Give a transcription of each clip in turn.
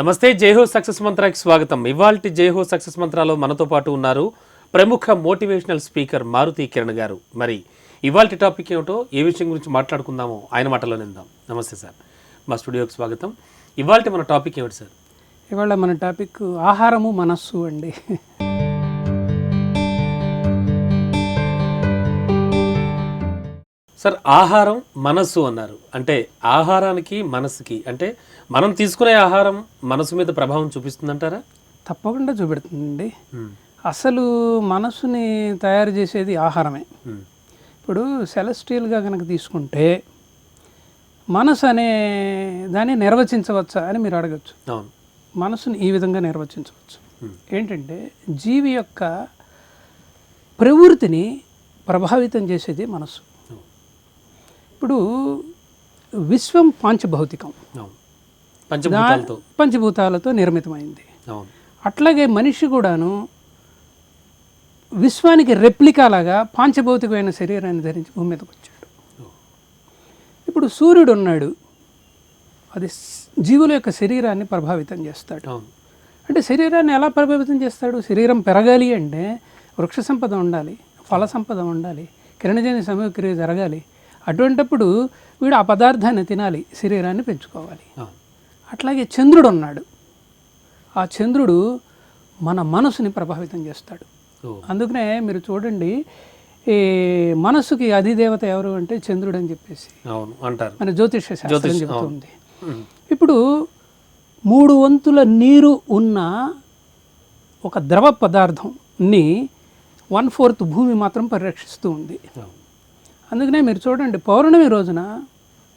నమస్తే జైహో సక్సెస్ మంత్రాకి స్వాగతం. ఇవాల్టి జైహో సక్సెస్ మంత్రాలో మనతో పాటు ఉన్నారు ప్రముఖ మోటివేషనల్ స్పీకర్ మారుతి కిరణ్ గారు. మరి ఇవాల్టి టాపిక్ ఏమిటో ఏ విషయం గురించి మాట్లాడుకుందామో ఆయన మాటలో నిందాం నమస్తే సార్. మా స్టూడియోకి స్వాగతం. ఇవాల్టి మన టాపిక్ ఏమిటి సార్? ఇవాళ మన టాపిక్ ఆహారము మనస్సు అండి. సార్ ఆహారం మనస్సు అన్నారు. అంటే ఆహారానికి మనస్సుకి అంటే మనం తీసుకునే ఆహారం మనసు మీద ప్రభావం చూపిస్తుందంటారా? తప్పకుండా చూపెడుతుందండి. అసలు మనస్సుని తయారు చేసేది ఆహారమే. ఇప్పుడు సెలస్ట్రియల్గా కనుక తీసుకుంటే మనసు అనే దాన్ని నిర్వచించవచ్చా అని మీరు అడగచ్చు. అవును. మనసుని ఈ విధంగా నిర్వచించవచ్చు. ఏంటంటే జీవి యొక్క ప్రవృత్తిని ప్రభావితం చేసేది మనసు. ఇప్పుడు విశ్వం పాంచభౌతికం. పంచభూతాలతో. పంచభూతాలతో నిర్మితమైంది. అట్లాగే మనిషి కూడాను విశ్వానికి రెప్లికా లాగా పాంచభౌతికమైన శరీరాన్ని ధరించి భూమి మీదకి వచ్చాడు. ఇప్పుడు సూర్యుడు ఉన్నాడు. అది జీవుల యొక్క శరీరాన్ని ప్రభావితం చేస్తాడు. అంటే శరీరాన్ని ఎలా ప్రభావితం చేస్తాడు? శరీరం పెరగాలి అంటే వృక్ష సంపద ఉండాలి ఫల సంపద ఉండాలి కిరణజన్య సమయక్రియ జరగాలి. అటువంటప్పుడు వీడు ఆ పదార్థాన్ని తినాలి శరీరాన్ని పెంచుకోవాలి. అట్లాగే చంద్రుడు ఉన్నాడు. ఆ చంద్రుడు మన మనసుని ప్రభావితం చేస్తాడు. అందుకనే మీరు చూడండి ఈ మనసుకి అధిదేవత ఎవరు అంటే చంద్రుడు అని చెప్పేసి. అవును అంటారు. మన జ్యోతిష శాస్త్రం చెబుతుంది. మ్మ్. ఇప్పుడు మూడు వంతుల నీరు ఉన్న ఒక ద్రవ పదార్థంని వన్ ఫోర్త్ భూమి మాత్రం పరిరక్షిస్తూ ఉంది. అందుకనే మీరు చూడండి పౌర్ణమి రోజున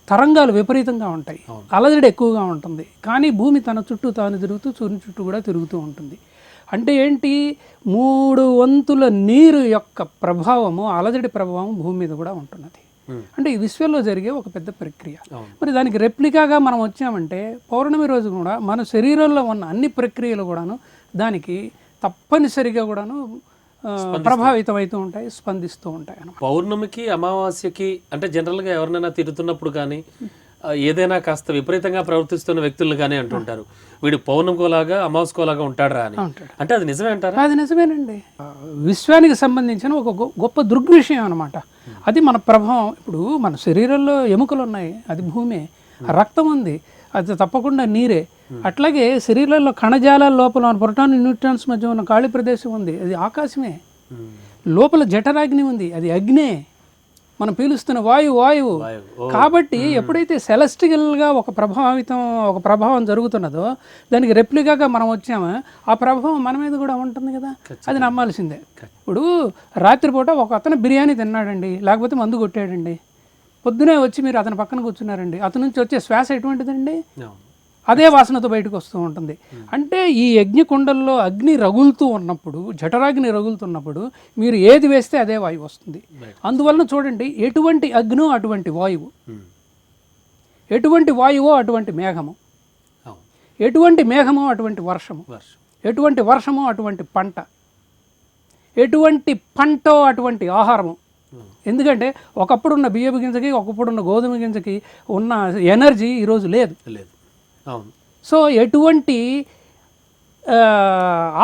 తరంగాలు విపరీతంగా ఉంటాయి. అలజడి ఎక్కువగా ఉంటుంది. కానీ భూమి తన చుట్టూ తాను తిరుగుతూ సూర్యుని చుట్టూ కూడా తిరుగుతూ ఉంటుంది. అంటే ఏంటి? మూడు వంతుల నీరు యొక్క ప్రభావము అలజడి ప్రభావం భూమి మీద కూడా ఉంటున్నది. అంటే ఈ విశ్వంలో జరిగే ఒక పెద్ద ప్రక్రియ. మరి దానికి రెప్లికాగా మనం వచ్చామంటే పౌర్ణమి రోజు కూడా మన శరీరంలో ఉన్న అన్ని ప్రక్రియలు కూడాను దానికి తప్పనిసరిగా కూడాను ప్రభావితం అవుతూ ఉంటాయి స్పందిస్తూ ఉంటాయి పౌర్ణమికి అమావాస్యకి అంటే జనరల్గా ఎవరినైనా తిడుతున్నప్పుడు కానీ ఏదైనా కాస్త విపరీతంగా ప్రవర్తిస్తున్న వ్యక్తులు కానీ అంటుంటారు. వీడు పౌర్ణమికోలాగా అమావాస్యకోలాగా ఉంటాడు రా అని. అంటే అది నిజమే అంటారా? అది నిజమేనండి. విశ్వానికి సంబంధించిన ఒక గొప్ప దృగ్విషయం అనమాట అది మన ప్రభావం. ఇప్పుడు మన శరీరంలో ఎముకలు ఉన్నాయి అది భూమే. రక్తం ఉంది అది తప్పకుండా నీరే. అట్లాగే శరీరంలో కణజాలాల లోపల ప్రోటాన్ న్యూట్రాన్స్ మధ్య ఉన్న ఖాళీ ప్రదేశం ఉంది. అది ఆకాశమే. లోపల జఠరాగ్ని ఉంది. అది అగ్నే. మనం పీలుస్తున్న వాయువు వాయువు. కాబట్టి ఎప్పుడైతే సెలస్టికల్గా ఒక ప్రభావితం ఒక ప్రభావం జరుగుతున్నదో దానికి రెప్లికాగా మనం వచ్చామో ఆ ప్రభావం మన మీద కూడా ఉంటుంది కదా. అది నమ్మాల్సిందే. ఇప్పుడు రాత్రిపూట ఒక అతను బిర్యానీ తిన్నాడండి లేకపోతే మందు కొట్టాడండి. పొద్దునే వచ్చి మీరు అతని పక్కన కూర్చున్నారండి. అతని నుంచి వచ్చే శ్వాస ఎటువంటిదండి? అదే వాసనతో బయటకు వస్తూ ఉంటుంది. అంటే ఈ యజ్ఞకుండల్లో అగ్ని రగులుతూ ఉన్నప్పుడు జఠరాగ్ని రగులుతున్నప్పుడు మీరు ఏది వేస్తే అదే వాయువు వస్తుంది. అందువలన చూడండి ఎటువంటి అగ్నో అటువంటి వాయువు? మ్మ్. ఎటువంటి వాయువో అటువంటి మేఘము? ఎటువంటి మేఘమో అటువంటి వర్షము? వర్షం. ఎటువంటి వర్షమో అటువంటి పంట? ఎటువంటి పంటో అటువంటి ఆహారము? మ్మ్. ఎందుకంటే ఒకప్పుడున్న బియ్యపు గింజకి ఒకప్పుడున్న గోధుమ గింజకి ఉన్న ఎనర్జీ ఈరోజు లేదు. లేదు. అవును. సో ఎటువంటి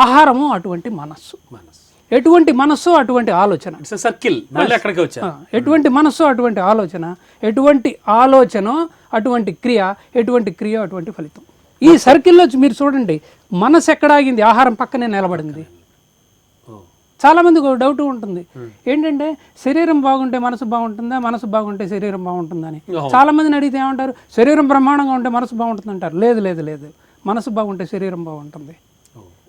ఆహారము అటువంటి మనస్సు. మనస్ ఎటువంటి మనస్సు అటువంటి ఆలోచన. సర్కిల్ మళ్ళీ అక్కడికి వచ్చా ఎటువంటి మనస్సు అటువంటి ఆలోచన ఎటువంటి ఆలోచన అటువంటి క్రియ ఎటువంటి క్రియ అటువంటి ఫలితం. ఈ సర్కిల్లో మీరు చూడండి మనసు ఎక్కడ ఆగింది? ఆహారం పక్కనే నిలబడింది. ఓ చాలా మందికి ఒక డౌట్ ఉంటుంది. ఏంటంటే శరీరం బాగుంటే మనసు బాగుంటుందా? మనసు బాగుంటే శరీరం బాగుంటుందని. అవును. చాలా మందిని అడిగితే ఏమంటారు? శరీరం బ్రహ్మాండంగా ఉంటే మనసు బాగుంటుంది అంటారు లేదు లేదు లేదు. మనసు బాగుంటే శరీరం బాగుంటుంది.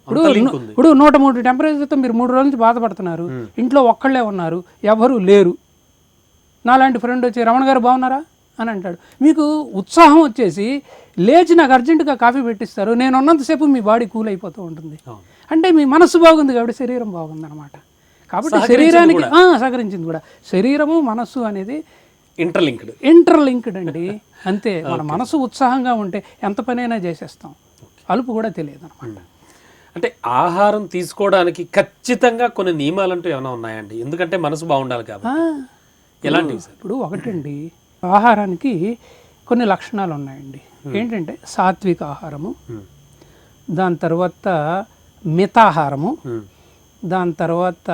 ఇప్పుడు ఇప్పుడు నూట మూడు టెంపరేచర్తో మీరు మూడు రోజుల నుంచి బాధపడుతున్నారు. ఇంట్లో ఒక్కళ్ళే ఉన్నారు. ఎవరు లేరు. నాలాంటి ఫ్రెండ్ వచ్చి రమణ గారు బాగున్నారా? అని అంటాడు. మీకు ఉత్సాహం వచ్చేసి లేచి నాకు అర్జెంటుగా కాఫీ పెట్టిస్తారు. నేను ఉన్నంతసేపు మీ బాడీ కూల్ అయిపోతూ ఉంటుంది. అంటే మీ మనసు బాగుంది కాబట్టి శరీరం బాగుంది అనమాట కాబట్టి శరీరానికి సహకరించింది కూడా. శరీరము మనస్సు అనేది ఇంటర్లింక్డ్ ఇంటర్లింక్డ్ అండి. అంతే మన మనసు ఉత్సాహంగా ఉంటే ఎంత పనైనా చేసేస్తాం. అలుపు కూడా తెలియదు అనమాట అంటే ఆహారం తీసుకోవడానికి ఖచ్చితంగా కొన్ని నియమాలంటూ ఏమైనా ఉన్నాయండి? ఎందుకంటే మనసు బాగుండాలి కాబట్టి. ఎలాంటివి ఇప్పుడు ఒకటండి. ఆహారానికి కొన్ని లక్షణాలు ఉన్నాయండి. ఏంటంటే సాత్విక ఆహారము. దాని తర్వాత మితాహారము దాని తర్వాత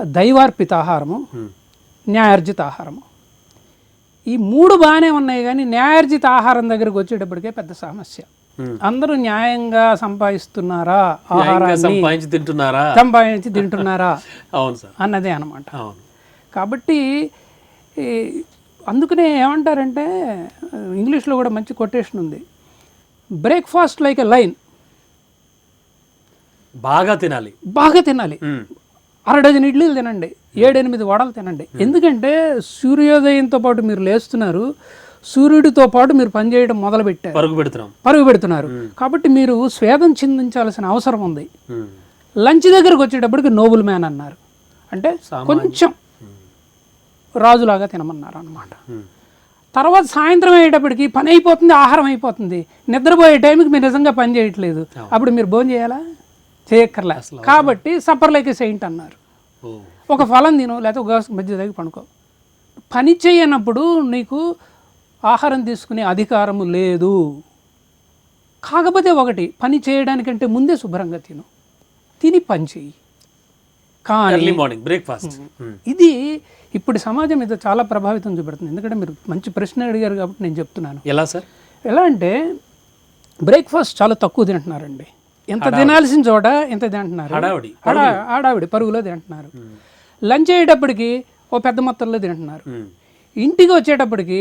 దైవార్పిత ఆహారము ఉమ్, న్యాయార్జిత ఆహారము ఈ మూడు బాగానే ఉన్నాయి కానీ న్యాయార్జిత ఆహారం దగ్గరికి వచ్చేటప్పటికే పెద్ద సమస్య. అందరూ న్యాయంగా సంపాదిస్తున్నారా సంపాదించి తింటున్నారా? సంపాదించి తింటున్నారా? అవును సార్. అన్నదే అనమాట కాబట్టి అందుకనే ఏమంటారంటే ఇంగ్లీష్లో కూడా మంచి కొటేషన్ ఉంది. బ్రేక్ఫాస్ట్ లైక్ ఎ లైన్ బాగా తినాలి. బాగా తినాలి. అర డజన్ ఇడ్లీలు తినండి. ఏడెనిమిది వడలు తినండి. ఎందుకంటే సూర్యోదయంతో పాటు మీరు లేస్తున్నారు. సూర్యుడితో పాటు మీరు పనిచేయడం మొదలుపెట్టారు. పరుగు పెడుతున్నాం. పరుగు పెడుతున్నారు. కాబట్టి మీరు స్వేదం చిందించాల్సిన అవసరం ఉంది. లంచ్ దగ్గరకు వచ్చేటప్పటికి నోబుల్ మ్యాన్ అన్నారు. అంటే కొంచెం రాజులాగా తినమన్నారు అన్నమాట ఉమ్, తర్వాత సాయంత్రం అయ్యేటప్పటికి పని అయిపోతుంది ఆహారం అయిపోతుంది. నిద్రపోయే టైంకి మీరు నిజంగా పని చేయట్లేదు. అప్పుడు మీరు భోజనం చేయాలా? చేయక్కర్లే. కాబట్టి సప్పర్ లైక్ సెయింట్ అన్నారు. ఒక ఫలం తిను లేకపోతే ఒక మధ్య దగ్గర పనుకో పని చేయనప్పుడు నీకు ఆహారం తీసుకునే అధికారము లేదు. కాకపోతే ఒకటి పని చేయడానికంటే ముందే శుభ్రంగా తిను. తిని పని చెయ్యి. కానీ మార్నింగ్ బ్రేక్ఫాస్ట్ ఇది ఇప్పుడు సమాజం మీద చాలా ప్రభావితం చూపెడుతుంది. ఎందుకంటే మీరు మంచి ప్రశ్న అడిగారు కాబట్టి నేను చెప్తున్నాను. ఎలా సార్? ఎలా అంటే బ్రేక్ఫాస్ట్ చాలా తక్కువ తింటున్నారండి. ఎంత తినాల్సిన చోట ఎంత తింటున్నారు. హడావిడి. హడా ఆడావిడి పరుగులో తింటున్నారు. లంచ్ అయ్యేటప్పటికి ఓ పెద్ద మొత్తంలో తింటున్నారు. ఇంటికి వచ్చేటప్పటికి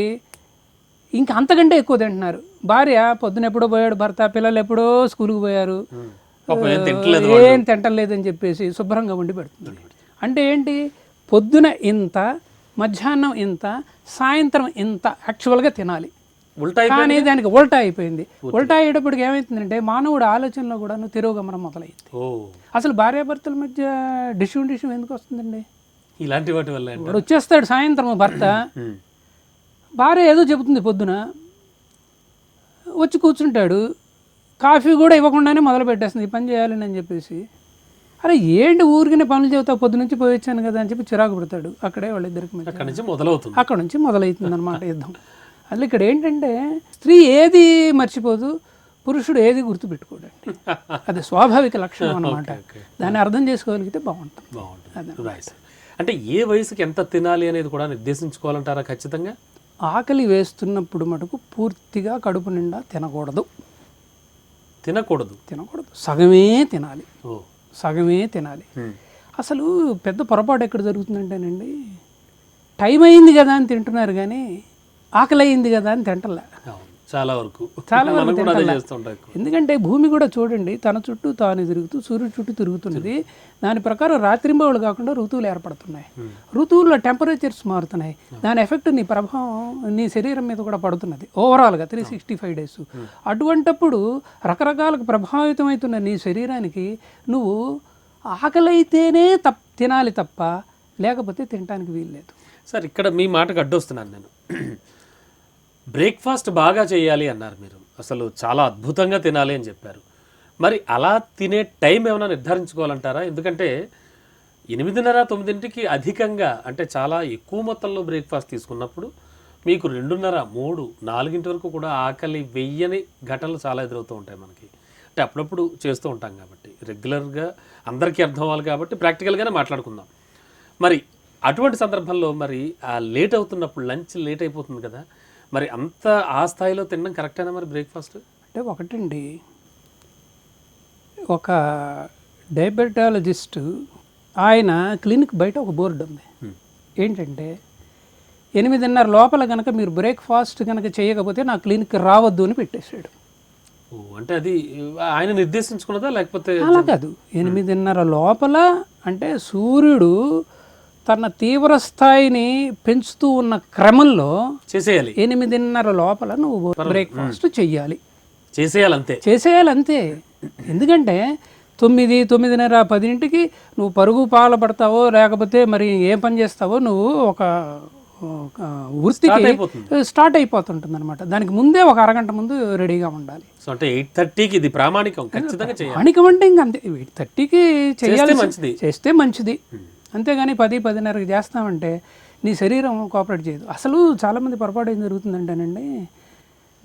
ఇంకా అంతకంటే ఎక్కువ తింటున్నారు. భార్య పొద్దున ఎప్పుడో పోయాడు భర్త పిల్లలు ఎప్పుడో స్కూల్కి పోయారు. ఏం తింటలేదు ఏం తింటలేదని చెప్పేసి శుభ్రంగా వండి పెడుతుంది అంటే ఏంటి? పొద్దున ఇంత మధ్యాహ్నం ఇంత సాయంత్రం ఇంత యాక్చువల్గా తినాలి. కానీ దానికి ఉల్టా అయిపోయింది. ఉల్టా. అయ్యేటప్పటికి ఏమవుతుందంటే మానవుడు ఆలోచనలో కూడా తిరోగమనం మొదలైంది అసలు భార్యాభర్తల మధ్య డిష్యూన్ డిష్యూన్ ఎందుకు వస్తుందండి? ఇలాంటి వాటి వల్ల? ఇప్పుడు వచ్చేస్తాడు సాయంత్రం భర్త. భార్య ఏదో చెబుతుంది పొద్దున. వచ్చి కూర్చుంటాడు. కాఫీ కూడా ఇవ్వకుండానే మొదలు పెట్టేస్తుంది. ఈ పని చేయాలని అని చెప్పేసి. అరే ఏంటి ఊరికనే పనులు చెబుతావు పొద్దు నుంచి పోయి వచ్చాను కదా అని చెప్పి చిరాకు పెడతాడు. అక్కడే వాళ్ళిద్దరికి అక్కడి నుంచి మొదలవుతుంది. అక్కడ నుంచి మొదలవుతుంది అనమాట యుద్ధం. అసలు ఇక్కడ ఏంటంటే స్త్రీ ఏది మర్చిపోదు పురుషుడు ఏది గుర్తుపెట్టుకోడండి. అది స్వాభావిక లక్షణం అనమాట. దాన్ని అర్థం చేసుకోగలిగితే బాగుంటుంది. బాగుంటుంది. రైట్ అంటే ఏ వయసుకి ఎంత తినాలి అనేది కూడా నిర్దేశించుకోవాలంటారా ఖచ్చితంగా? ఆకలి వేస్తున్నప్పుడు మటుకు పూర్తిగా కడుపు నిండా తినకూడదు. తినకూడదు? తినకూడదు. సగమే తినాలి. ఓ. సగమే తినాలి. ఉమ్, అసలు పెద్ద పొరపాటు ఎక్కడ జరుగుతుందంటేనండి టైం అయింది కదా అని తింటున్నారు కానీ ఆకలి అయింది కదా అని తింటలే. చాలా వరకు. చాలా వరకు. ఎందుకంటే భూమి కూడా చూడండి తన చుట్టూ తాను తిరుగుతూ సూర్యుడి చుట్టూ తిరుగుతున్నది దాని ప్రకారం రాత్రింబవళ్ళు కాకుండా ఋతువులు ఏర్పడుతున్నాయి. ఋతువుల్లో టెంపరేచర్స్ మారుతున్నాయి. దాని ఎఫెక్ట్ నీ ప్రభావం నీ శరీరం మీద కూడా పడుతున్నది. ఓవరాల్గా త్రీ సిక్స్టీ ఫైవ్ డేస్. అటువంటప్పుడు రకరకాలకు ప్రభావితమవుతున్న నీ శరీరానికి నువ్వు ఆకలైతేనే తప్ తినాలి తప్ప లేకపోతే తినడానికి వీల్లేదు. సార్ ఇక్కడ మీ మాటకు అడ్డొస్తున్నాను నేను. బ్రేక్ఫాస్ట్ బాగా చేయాలి అన్నారు మీరు. అసలు చాలా అద్భుతంగా తినాలి అని చెప్పారు. మరి అలా తినే టైం ఏమైనా నిర్ధారించుకోవాలంటారా? ఎందుకంటే ఎనిమిదిన్నర తొమ్మిదింటికి అధికంగా అంటే చాలా ఎక్కువ మొత్తంలో బ్రేక్ఫాస్ట్ తీసుకున్నప్పుడు మీకు రెండున్నర మూడు నాలుగింటి వరకు కూడా ఆకలి వెయ్యని ఘటనలు చాలా ఎదురవుతూ ఉంటాయి మనకి. అంటే అప్పుడప్పుడు చేస్తూ ఉంటాం కాబట్టి. రెగ్యులర్గా అందరికీ అర్థం అవ్వాలి కాబట్టి ప్రాక్టికల్గానే మాట్లాడుకుందాం. మరి అటువంటి సందర్భంలో మరి ఆ లేట్ అవుతున్నప్పుడు లంచ్ లేట్ అయిపోతుంది కదా. మరి అంత ఆ స్థాయిలో తినడం కరెక్టేనా మరి బ్రేక్ఫాస్ట్? అంటే ఒకటండి. ఒక డయాబెటాలజిస్ట్ ఆయన క్లినిక్ బయట ఒక బోర్డు ఉంది. ఏంటంటే ఎనిమిదిన్నర లోపల కనుక మీరు బ్రేక్ఫాస్ట్ కనుక చేయకపోతే నా క్లినిక్ రావద్దు అని పెట్టేశాడు. అంటే అది ఆయన నిర్దేశించుకున్నదా లేకపోతే అలా కాదు. ఎనిమిదిన్నర లోపల అంటే సూర్యుడు తన తీవ్ర స్థాయిని పెంచుతూ ఉన్న క్రమంలో చేసేయాలి. ఎనిమిదిన్నర లోపల నువ్వు బ్రేక్ఫాస్ట్ చెయ్యాలి. చేసేయాలి అంతే చేసేయాలి అంతే ఎందుకంటే తొమ్మిది తొమ్మిదిన్నర పదింటికి నువ్వు పరుగు పాల పడతావో లేకపోతే మరి ఏం పని చేస్తావో నువ్వు ఒక వృత్తికి. స్టార్ట్ అయిపోతుంటుంది అనమాట దానికి ముందే ఒక అరగంట ముందు రెడీగా ఉండాలి. సో అంటే ఎయిట్ థర్టీకి ఇది ప్రామాణికం. ఖచ్చితంగా వాణికం అంటే ఇంక అంతే. ఎయిట్ థర్టీకి చేయాలి మంచిది. చేస్తే మంచిది. అంతేగాని పది పదిన్నరకి చేస్తామంటే నీ శరీరం కోఆపరేట్ చేయదు. అసలు చాలామంది పొరపాటు ఏం జరుగుతుందంటేనండి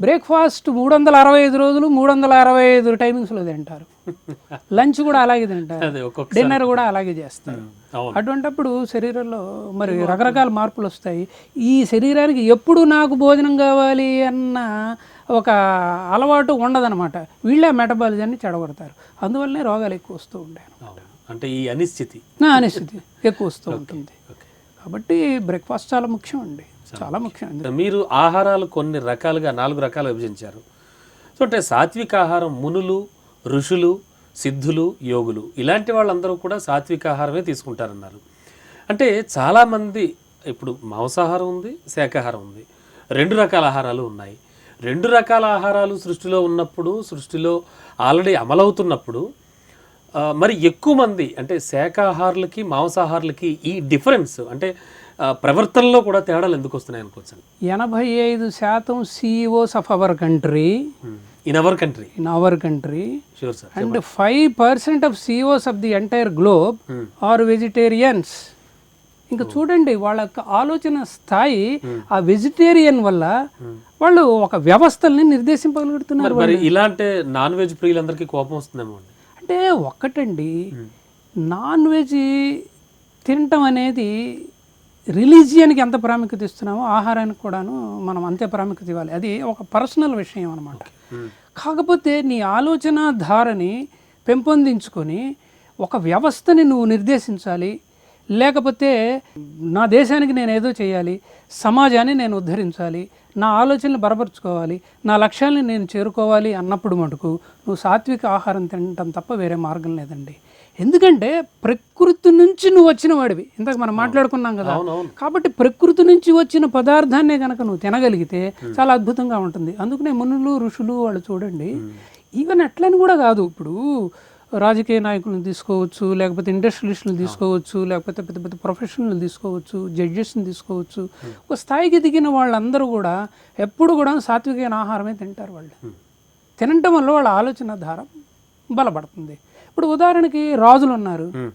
బ్రేక్ఫాస్ట్ మూడు వందల అరవై ఐదు రోజులు మూడు వందల అరవై ఐదు టైమింగ్స్లో తింటారు లంచ్ కూడా అలాగే తింటారు డిన్నర్ కూడా అలాగే చేస్తారు. అటువంటప్పుడు శరీరంలో మరి రకరకాల మార్పులు వస్తాయి. ఈ శరీరానికి ఎప్పుడు నాకు భోజనం కావాలి అన్న ఒక అలవాటు ఉండదన్నమాట. వీళ్ళే మెటబాలిజాన్ని చెడగొడతారు. అందువల్లనే రోగాలు ఎక్కువ వస్తూ ఉంటాయి అంటే ఈ అనిశ్చితి. నా అనిస్థితి ఎక్కువ వస్తూ ఉంటుంది. ఓకే. కాబట్టి బ్రేక్ఫాస్ట్ చాలా ముఖ్యం అండి. చాలా ముఖ్యం. మీరు ఆహారాలు కొన్ని రకాలుగా నాలుగు రకాలు విభజించారు. సో అంటే సాత్విక ఆహారం మునులు ఋషులు సిద్ధులు యోగులు ఇలాంటి వాళ్ళందరూ కూడా సాత్విక ఆహారమే తీసుకుంటారన్నారు. అంటే చాలామంది ఇప్పుడు మాంసాహారం ఉంది శాకాహారం ఉంది. రెండు రకాల ఆహారాలు ఉన్నాయి. రెండు రకాల ఆహారాలు సృష్టిలో ఉన్నప్పుడు సృష్టిలో ఆల్రెడీ అమలవుతున్నప్పుడు మరి ఎక్కువ మంది అంటే శాకాహారులకి మాంసాహారులకి ఈ డిఫరెన్స్ అంటే ప్రవర్తనలో కూడా తేడాలు ఎందుకు వస్తున్నాయి అనుకోవచ్చు ఎనభై ఐదు శాతం CEOs of our country in our country in our country sure sir and five percent of CEOs of the entire globe are vegetarians ఇంకా చూడండి వాళ్ళ యొక్క ఆలోచన స్థాయి ఆ వెజిటేరియన్ వల్ల వాళ్ళు ఒక వ్యవస్థల్ని నిర్దేశింపగలుగుతున్నారు మరి ఇలాంటి నాన్ వెజ్ ప్రియులందరికీ కోపం వస్తుందేమో అంటే ఒక్కటండి. నాన్ వెజ్ తినటం అనేది రిలీజియన్కి ఎంత ప్రాముఖ్యత ఇస్తున్నామో ఆహారానికి కూడాను మనం అంతే ప్రాముఖ్యత ఇవ్వాలి. అది ఒక పర్సనల్ విషయం అనమాట కాకపోతే నీ ఆలోచన ధారని పెంపొందించుకొని ఒక వ్యవస్థని నువ్వు నిర్దేశించాలి. లేకపోతే నా దేశానికి నేను ఏదో చేయాలి. సమాజాన్ని నేను ఉద్ధరించాలి. నా ఆలోచనలు బలపరుచుకోవాలి నా లక్ష్యాన్ని నేను చేరుకోవాలి అన్నప్పుడు మటుకు నువ్వు సాత్విక ఆహారం తినటం తప్ప వేరే మార్గం లేదండి. ఎందుకంటే ప్రకృతి నుంచి నువ్వు వచ్చిన వాడివి. ఇందాక మనం మాట్లాడుకున్నాం కదా. కాబట్టి ప్రకృతి నుంచి వచ్చిన పదార్థాన్నే కనుక నువ్వు తినగలిగితే చాలా అద్భుతంగా ఉంటుంది. అందుకనే మునులు ఋషులు వాళ్ళు చూడండి ఈవెన్ అట్లని కూడా కాదు. ఇప్పుడు రాజకీయ నాయకులను తీసుకోవచ్చు లేకపోతే ఇండస్ట్రియలిస్టులను తీసుకోవచ్చు లేకపోతే పెద్ద పెద్ద ప్రొఫెషనల్ తీసుకోవచ్చు జడ్జెస్ని తీసుకోవచ్చు. ఒక స్థాయికి దిగిన వాళ్ళందరూ కూడా ఎప్పుడు కూడా సాత్వికమైన ఆహారమే తింటారు వాళ్ళు. తినటం వల్ల వాళ్ళ ఆలోచన ధార బలపడుతుంది. ఇప్పుడు ఉదాహరణకి రాజులు ఉన్నారు.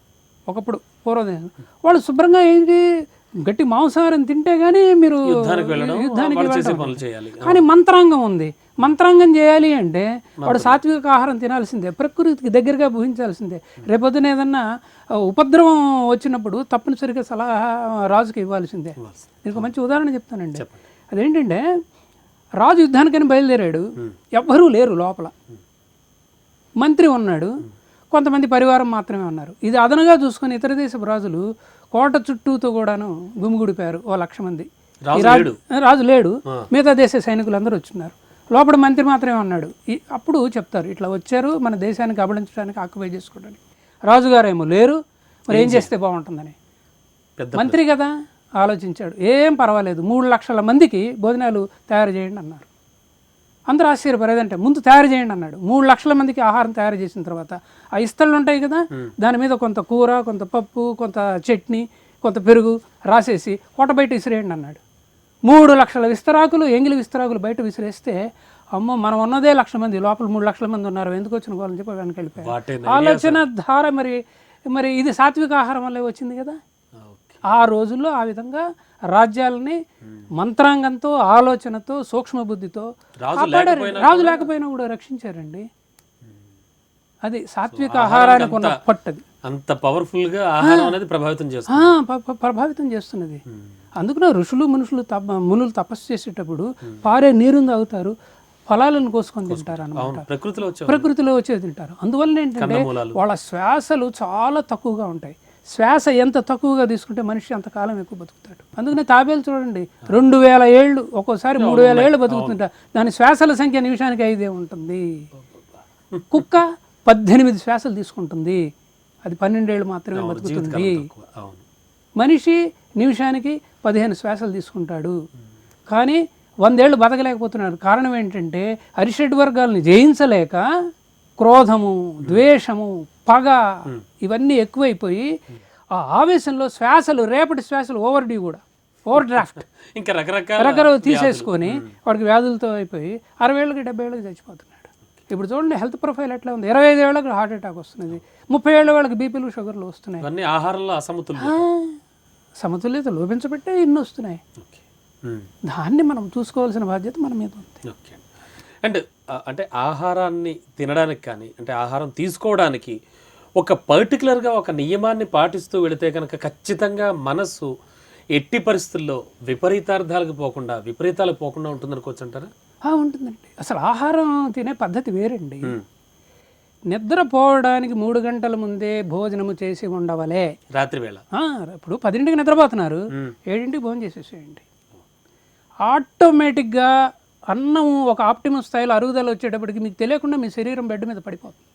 ఒకప్పుడు పూర్వదేశం. వాళ్ళు శుభ్రంగా ఏంటి? గట్టి మాంసాహారం తింటే గానీ మీరు యుద్ధానికి చేయాలి. కానీ మంత్రాంగం ఉంది. మంత్రాంగం చేయాలి అంటే వాడు సాత్విక ఆహారం తినాల్సిందే ప్రకృతికి దగ్గరగా ఊహించాల్సిందే. రేపొద్దున ఏదన్నా ఉపద్రవం వచ్చినప్పుడు తప్పనిసరిగా సలహా రాజుకి ఇవ్వాల్సిందే. మీకు మంచి ఉదాహరణ చెప్తానండి. అదేంటంటే రాజు యుద్ధానికని బయలుదేరాడు. ఎవ్వరూ లేరు లోపల. మంత్రి ఉన్నాడు. కొంతమంది పరివారం మాత్రమే ఉన్నారు. ఇది అదనంగా చూసుకొని ఇతర దేశపు రాజులు కోట చుట్టూతో కూడాను గుమిగుడిపారు ఓ లక్ష మంది. రాజు లేడు. మిగతా దేశ సైనికులు అందరూ వచ్చిన్నారు. లోపల మంత్రి మాత్రమే ఉన్నాడు. అప్పుడు చెప్తారు ఇట్లా వచ్చారు మన దేశాన్ని కబళించడానికి ఆక్యుపై చేసుకోవడానికి. రాజుగారు ఏమో లేరు మరి ఏం చేస్తే బాగుంటుందని. పెద్ద మంత్రి కదా ఆలోచించాడు. ఏం పర్వాలేదు మూడు లక్షల మందికి భోజనాలు తయారు చేయండి అన్నారు. అందరూ ఆశ్చర్యపడేదంటే ముందు తయారు చేయండి అన్నాడు. మూడు లక్షల మందికి ఆహారం తయారు చేసిన తర్వాత ఆ ఇస్తళ్ళు ఉంటాయి కదా దాని మీద కొంత కూర కొంత పప్పు కొంత చట్నీ కొంత పెరుగు రాసేసి కోట బయట విసిరేయండి అన్నాడు. మూడు లక్షల విస్తరాకులు ఎంగిలి విస్తరాకులు బయట విసిరేస్తే అమ్మో మనం ఉన్నదే లక్ష మంది లోపల మూడు లక్షల మంది ఉన్నారు ఎందుకు వచ్చిన వాళ్ళని చెప్పి వెనక్కి వెళ్ళిపోయారు. ఆలోచన ధార మరి మరి ఇది సాత్విక ఆహారం వల్లే వచ్చింది కదా? ఆ రోజుల్లో ఆ విధంగా రాజ్యాలని మంత్రాంగంతో ఆలోచనతో సూక్ష్మ బుద్ధితో రాజు. లేకపోయినా కూడా రక్షించారండి. అది సాత్విక ఆహారానికి ఉన్న పట్టది. అంత పవర్ఫుల్గా ఆహారం అనేది ప్రభావితం చేస్తుంది. ప్రభావితం చేస్తున్నది. అందుకనే ఋషులు మనుషులు తప మునులు తపస్సు చేసేటప్పుడు పారే నీరుని తాగుతారు ఫలాలను కోసుకొని తింటారు అనమాట ప్రకృతిలో వచ్చే ప్రకృతిలో వచ్చేది తింటారు. అందువల్ల ఏంటంటే. వాళ్ళ శ్వాసలు చాలా తక్కువగా ఉంటాయి. శ్వాస ఎంత తక్కువగా తీసుకుంటే మనిషి అంత కాలం ఎక్కువ బతుకుతాడు. అందుకనే తాబేలు చూడండి రెండు వేల ఏళ్ళు ఒక్కోసారి మూడు వేల ఏళ్ళు బతుకుతుంటా. దాని శ్వాసల సంఖ్య నిమిషానికి ఐదే ఉంటుంది. కుక్క పద్దెనిమిది శ్వాసలు తీసుకుంటుంది. అది పన్నెండేళ్ళు మాత్రమే బతుకుతుంది. మనిషి నిమిషానికి పదిహేను శ్వాసలు తీసుకుంటాడు. కానీ వందేళ్ళు బతకలేకపోతున్నాడు కారణం ఏంటంటే అరిషడ్ వర్గాల్ని జయించలేక క్రోధము ద్వేషము పగ ఇవన్నీ ఎక్కువైపోయి ఆ ఆవేశంలో శ్వాసలు రేపటి శ్వాసలు ఓవర్ డ్యూ కూడా ఓవర్ డ్రాఫ్ట్ ఇంకా రకరకాల రకరకాలు తీసేసుకొని వాడికి వ్యాధులతో అయిపోయి అరవై ఏళ్ళకి డెబ్బై ఏళ్ళకి చచ్చిపోతున్నాడు. ఇప్పుడు చూడండి హెల్త్ ప్రొఫైల్ ఎట్లా ఉంది? ఇరవై ఐదు ఏళ్ళకి హార్ట్ అటాక్ వస్తున్నది. ముప్పై ఏళ్ళ వాళ్ళకి బీపీలు షుగర్లు వస్తున్నాయి. ఇవన్నీ ఆహారంలో అసమతుల్యం. ఆ, సమతుల్యత లోపించబట్టే ఇన్ని వస్తున్నాయి. దాన్ని మనం చూసుకోవాల్సిన బాధ్యత మన మీద ఉంది. ఓకే. అండ్ అంటే ఆహారాన్ని తినడానికి కానీ అంటే ఆహారం తీసుకోవడానికి ఒక పర్టికులర్గా ఒక నియమాన్ని పాటిస్తూ వెళితే కనుక ఖచ్చితంగా మనస్సు ఎట్టి పరిస్థితుల్లో విపరీతార్థాలకు పోకుండా విపరీతాలకు పోకుండా ఉంటుందనుకోవచ్చు అంటారా? ఉంటుందండి. అసలు ఆహారం తినే పద్ధతి వేరండి. నిద్రపోవడానికి మూడు గంటల ముందే భోజనము చేసి ఉండవలే. రాత్రి వేళ. ఇప్పుడు పదింటికి నిద్రపోతున్నారు. ఏడింటికి భోజనం చేసేసేయండి. ఆటోమేటిక్గా అన్నం ఒక ఆప్టిమం స్థాయిలో అరుగుదల వచ్చేటప్పటికి మీకు తెలియకుండా మీ శరీరం బెడ్ మీద పడిపోతుంది.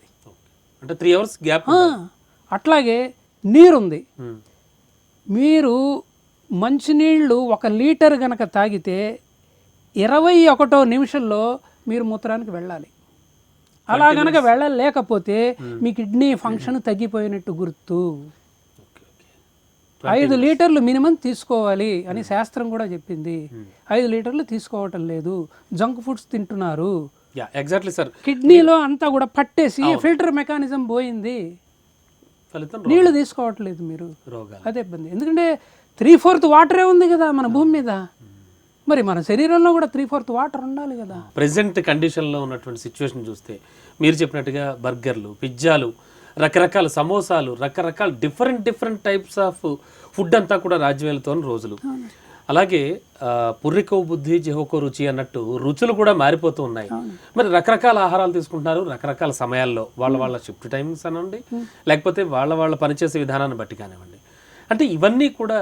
అంటే త్రీ అవర్స్ గ్యాప్ అట్లాగే నీరుంది. మీరు మంచినీళ్ళు ఒక లీటర్ గనక తాగితే ఇరవై ఒకటో నిమిషంలో మీరు మూత్రానికి వెళ్ళాలి. అలా గనక వెళ్ళలేకపోతే మీ కిడ్నీ ఫంక్షన్ తగ్గిపోయినట్టు గుర్తు. ఐదు లీటర్లు మినిమం తీసుకోవాలి అని శాస్త్రం కూడా చెప్పింది. ఐదు లీటర్లు తీసుకోవటం లేదు. జంక్ ఫుడ్స్ తింటున్నారు. యా ఎగ్జాక్ట్లీ సార్ కిడ్నీలో అంతా కూడా పట్టేసి ఫిల్టర్ మెకానిజం పోయింది. ఫలితం నీళ్ళు తీసుకోవట్లేదు మీరు. అదే ఇబ్బంది. ఎందుకంటే త్రీ ఫోర్త్ వాటరే ఉంది కదా మన భూమి మీద. మరి మన శరీరంలో కూడా త్రీ ఫోర్త్ వాటర్ ఉండాలి కదా. ప్రజెంట్ కండిషన్లో ఉన్నటువంటి సిచ్యువేషన్ చూస్తే మీరు చెప్పినట్టుగా బర్గర్లు పిజ్జాలు రకరకాల సమోసాలు రకరకాల different different types of food అంతా కూడా రాజ్యమేలుతోని రోజులు. అలాగే పుర్రికో బుద్ధి జెహోకో రుచి అన్నట్టు రుచులు కూడా మారిపోతూ ఉన్నాయి. మరి రకరకాల ఆహారాలు తీసుకుంటున్నారు రకరకాల సమయాల్లో. వాళ్ళ వాళ్ళ షిఫ్ట్ టైమింగ్స్ అనండి. లేకపోతే వాళ్ళ వాళ్ళ పనిచేసే విధానాన్ని బట్టి కానివ్వండి. అంటే ఇవన్నీ కూడా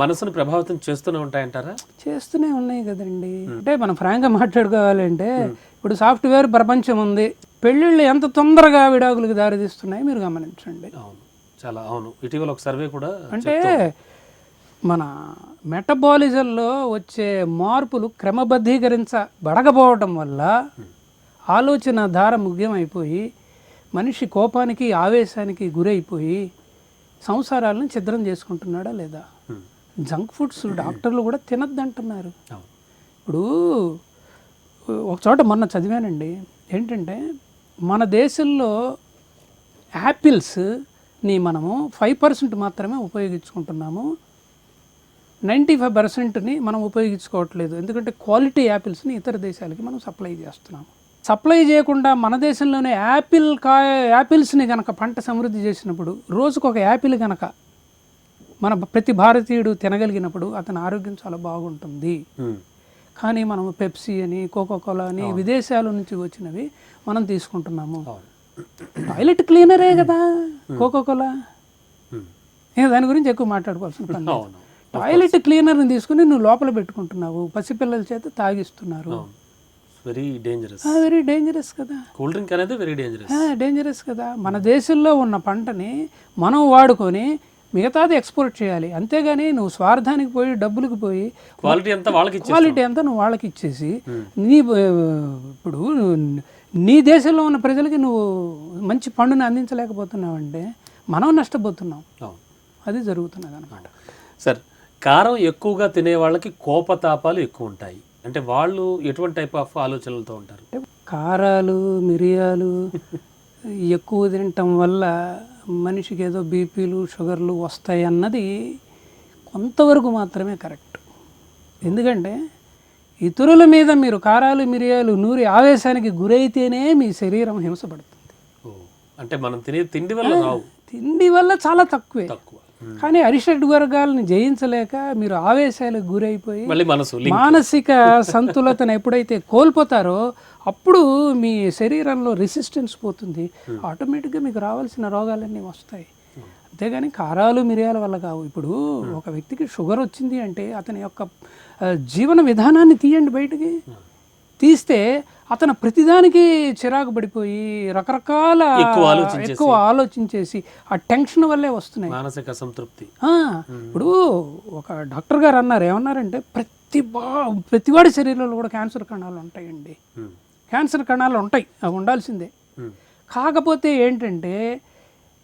మనసును ప్రభావితం చేస్తూనే ఉంటాయంటారా? చేస్తూనే ఉన్నాయి కదండి. అంటే మనం ఫ్రాంక్గా మాట్లాడుకోవాలంటే ఇప్పుడు సాఫ్ట్వేర్ ప్రపంచం ఉంది. పెళ్ళిళ్ళు ఎంత తొందరగా విడాకులకు దారితీస్తున్నాయి మీరు గమనించండి. అవును. చాలా అవును. ఇటీవల ఒక సర్వే కూడా అంటే మన మెటబాలిజంలో వచ్చే మార్పులు క్రమబద్ధీకరించబడకపోవటం వల్ల ఆలోచన ధార ముఖ్యమైపోయి మనిషి కోపానికి ఆవేశానికి గురైపోయి సంసారాలను ఛిద్రం చేసుకుంటున్నాడా లేదా. జంక్ ఫుడ్స్ డాక్టర్లు కూడా తినద్దంటున్నారు. ఇప్పుడు ఒక చోట మొన్న చదివానండి. ఏంటంటే మన దేశంలో యాపిల్స్ని మనము ఫైవ్ పర్సెంట్ మాత్రమే ఉపయోగించుకుంటున్నాము. నైంటీ ఫైవ్ పర్సెంట్ని మనం ఉపయోగించుకోవట్లేదు. ఎందుకంటే క్వాలిటీ యాపిల్స్ని ఇతర దేశాలకి మనం సప్లై చేస్తున్నాము. సప్లై చేయకుండా మన దేశంలోనే యాపిల్ కాయ యాపిల్స్ని కనుక పంట సమృద్ధి చేసినప్పుడు రోజుకు ఒక యాపిల్ కనుక మన ప్రతి భారతీయుడు తినగలిగినప్పుడు అతని ఆరోగ్యం చాలా బాగుంటుంది. కానీ మనం పెప్సీ అని కోకోకోలా అని విదేశాల నుంచి వచ్చినవి మనం తీసుకుంటున్నాము. టాయిలెట్ క్లీనరే కదా కోకోకోలా. దాని గురించి ఎక్కువ మాట్లాడుకోవాల్సిన పని టాయిలెట్ క్లీనర్ని తీసుకుని నువ్వు లోపల పెట్టుకుంటున్నావు. పసిపిల్లల చేత తాగిస్తున్నారు. వెరీ డేంజరస్ వెరీ డేంజరస్ కదా. కూల్ డ్రింక్ అనేది వెరీ డేంజరస్ డేంజరస్ కదా. మన దేశంలో ఉన్న పంటని మనం వాడుకొని మిగతాది ఎక్స్పోర్ట్ చేయాలి. అంతేగాని నువ్వు స్వార్థానికి పోయి డబ్బులకు పోయి క్వాలిటీ అంతా వాళ్ళకి క్వాలిటీ అంతా నువ్వు వాళ్ళకి ఇచ్చేసి నీ ఇప్పుడు నీ దేశంలో ఉన్న ప్రజలకి నువ్వు మంచి పండుని అందించలేకపోతున్నావంటే మనం నష్టపోతున్నాం. అది జరుగుతున్నది అనమాట సార్ కారం ఎక్కువగా తినే వాళ్ళకి కోపతాపాలు ఎక్కువ ఉంటాయి అంటే వాళ్ళు ఎటువంటి టైప్ ఆఫ్ ఆలోచనలతో ఉంటారు? అంటే కారాలు మిరియాలు ఎక్కువ తినటం వల్ల మనిషికి ఏదో బీపీలు షుగర్లు వస్తాయి అన్నది కొంతవరకు మాత్రమే కరెక్ట్. ఎందుకంటే ఇతరుల మీద మీరు కారాలు మిరియాలు నూరి ఆవేశానికి గురైతేనే మీ శరీరం హింసపడుతుంది. అంటే మనం తినే తిండి వల్ల తిండి వల్ల చాలా తక్కువే. తక్కువ. కానీ అరిషడ్ వర్గాలను జయించలేక మీరు ఆవేశాలకు గురైపోయి మానసిక సంతులతను ఎప్పుడైతే కోల్పోతారో అప్పుడు మీ శరీరంలో రెసిస్టెన్స్ పోతుంది. ఆటోమేటిక్గా మీకు రావాల్సిన రోగాలన్నీ వస్తాయి. అంతేగాని కారాలు మిరియాల వల్ల కావు. ఇప్పుడు ఒక వ్యక్తికి షుగర్ వచ్చింది అంటే అతని యొక్క జీవన విధానాన్ని తీయండి బయటికి. తీస్తే అతను ప్రతిదానికి చిరాకు పడిపోయి రకరకాల ఎక్కువ ఆలోచించేసి. ఆ టెన్షన్ వల్లే వస్తున్నాయి మానసిక అసంతృప్తి ఆ, ఇప్పుడు ఒక డాక్టర్ గారు అన్నారు ఏమన్నారంటే ప్రతి బా ప్రతివాడి శరీరంలో కూడా క్యాన్సర్ కణాలు ఉంటాయండి. క్యాన్సర్ కణాలు ఉంటాయి అవి ఉండాల్సిందే. కాకపోతే ఏంటంటే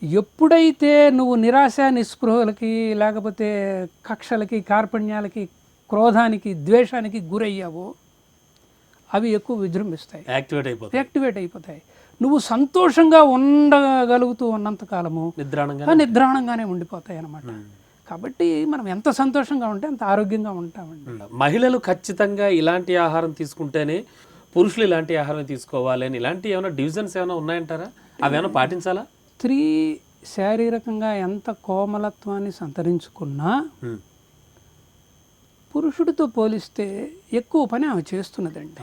ఎప్పుడైతే నువ్వు నిరాశ నిస్పృహలకి లేకపోతే కక్షలకి కార్పణ్యాలకి క్రోధానికి ద్వేషానికి గురయ్యావో అవి ఎక్కువ విజృంభిస్తాయి. యాక్టివేట్ అయిపోతుంది యాక్టివేట్ అయిపోతాయి. నువ్వు సంతోషంగా ఉండగలుగుతూ ఉన్నంత కాలము నిద్రాణంగా నిద్రాణంగానే ఉండిపోతాయి అన్నమాట. కాబట్టి మనం ఎంత సంతోషంగా ఉంటే అంత ఆరోగ్యంగా ఉంటామండి. మహిళలు ఖచ్చితంగా ఇలాంటి ఆహారం తీసుకుంటేనే పురుషులు ఇలాంటి ఆహారం తీసుకోవాలి అని ఇలాంటి ఏమైనా డివిజన్స్ ఏమైనా ఉన్నాయంటారా? అవి ఏమైనా పాటించాలా? స్త్రీ శారీరకంగా ఎంత కోమలత్వాన్ని సంతరించుకున్నా ఉమ్. పురుషుడితో పోలిస్తే ఎక్కువ పని ఆమె చేస్తున్నదండి.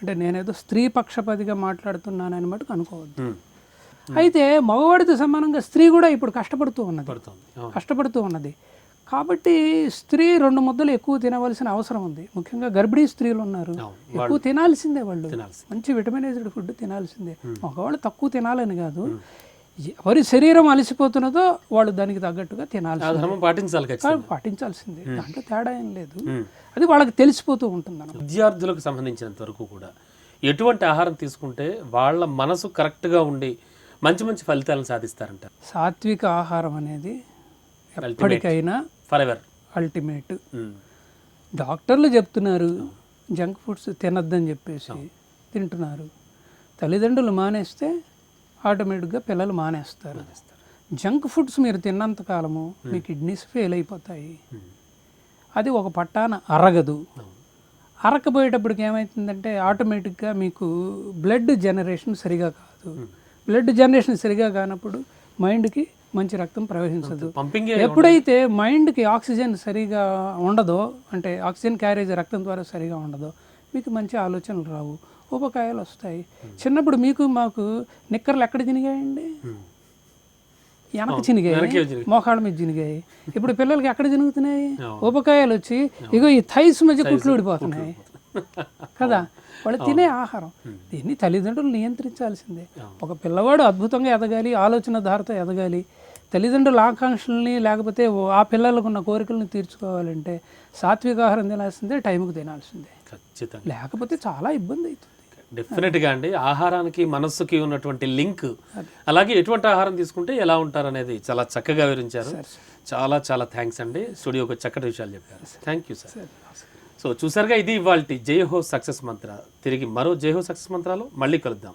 అంటే నేనేదో స్త్రీ పక్షపాతిగా మాట్లాడుతున్నానని మటుకు అనుకోవద్దు. అయితే మగవాడితో సమానంగా స్త్రీ కూడా ఇప్పుడు కష్టపడుతూ ఉన్నది. కష్టపడుతూ ఉన్నది. కాబట్టి స్త్రీ రెండు ముద్దలు ఎక్కువ తినవలసిన అవసరం ఉంది. ముఖ్యంగా గర్భిణీ స్త్రీలు ఉన్నారు. ఎక్కువ తినాల్సిందే వాళ్ళు. మంచి విటమినైజ్డ్ ఫుడ్ తినాల్సిందే. మగవాళ్ళు తక్కువ తినాలని కాదు. ఎవరి శరీరం అలసిపోతున్నదో వాళ్ళు దానికి తగ్గట్టుగా ధర్మం పాటించాలి పాటించాల్సిందే. దాంట్లో తేడా ఏం లేదు. అది వాళ్ళకి తెలిసిపోతూ ఉంటుంది విద్యార్థులకు సంబంధించినంత వరకు కూడా ఎటువంటి ఆహారం తీసుకుంటే వాళ్ళ మనసు కరెక్ట్గా ఉండి మంచి మంచి ఫలితాలను సాధిస్తారంట. సాత్విక ఆహారం అనేది ఎప్పటికైనా ఫర్ ఎవర్ అల్టిమేట్ డాక్టర్లు చెప్తున్నారు జంక్ ఫుడ్స్ తినద్దని చెప్పేసి తింటున్నారు. తల్లిదండ్రులు మానేస్తే ఆటోమేటిక్గా పిల్లలు మానేస్తారు. జంక్ ఫుడ్స్ మీరు తిన్నంత కాలము మీ కిడ్నీస్ ఫెయిల్ అయిపోతాయి. అది ఒక పట్టాన అరగదు. అరకపోయేటప్పటికి ఏమవుతుందంటే ఆటోమేటిక్గా మీకు బ్లడ్ జనరేషన్ సరిగా కాదు. బ్లడ్ జనరేషన్ సరిగా కానప్పుడు మైండ్కి మంచి రక్తం ప్రవహించదు. ఎప్పుడైతే మైండ్కి ఆక్సిజన్ సరిగా ఉండదో అంటే ఆక్సిజన్ క్యారేజ్ రక్తం ద్వారా సరిగా ఉండదో మీకు మంచి ఆలోచనలు రావు. ఉపకాయాలు వస్తాయి. చిన్నప్పుడు మీకు మాకు నిక్కర్లు ఎక్కడ చినిగాయండి? వెనక చినిగాయి. మోకాళ్ళ మీద చినిగాయి. ఇప్పుడు పిల్లలకి ఎక్కడ చినుగుతున్నాయి? ఉపకాయాలు వచ్చి ఇగో ఈ థైస్ మధ్య కుట్లు ఊడిపోతున్నాయి. కదా? వాళ్ళు తినే ఆహారం. దీన్ని తల్లిదండ్రులు నియంత్రించాల్సిందే. ఒక పిల్లవాడు అద్భుతంగా ఎదగాలి ఆలోచన ధారతో ఎదగాలి. తల్లిదండ్రుల ఆకాంక్షల్ని లేకపోతే ఆ పిల్లలకు ఉన్న కోరికలను తీర్చుకోవాలంటే సాత్విక ఆహారం తినాల్సిందే టైంకి తినాల్సిందే. లేకపోతే చాలా ఇబ్బంది అవుతుంది. డెఫినెట్గా అండి. ఆహారానికి మనస్సుకి ఉన్నటువంటి లింక్. అలాగే ఎటువంటి ఆహారం తీసుకుంటే ఎలా ఉంటారు అనేది చాలా చక్కగా వివరించారు. చాలా చాలా థ్యాంక్స్ అండి. స్టూడియోకి చక్కటి విషయాలు చెప్పారు. Thank you sir. సో చూసారుగా ఇది ఇవాళ జయహో సక్సెస్ మంత్ర. తిరిగి మరో జయహో సక్సెస్ మంత్రాలు మళ్ళీ కలుద్దాం.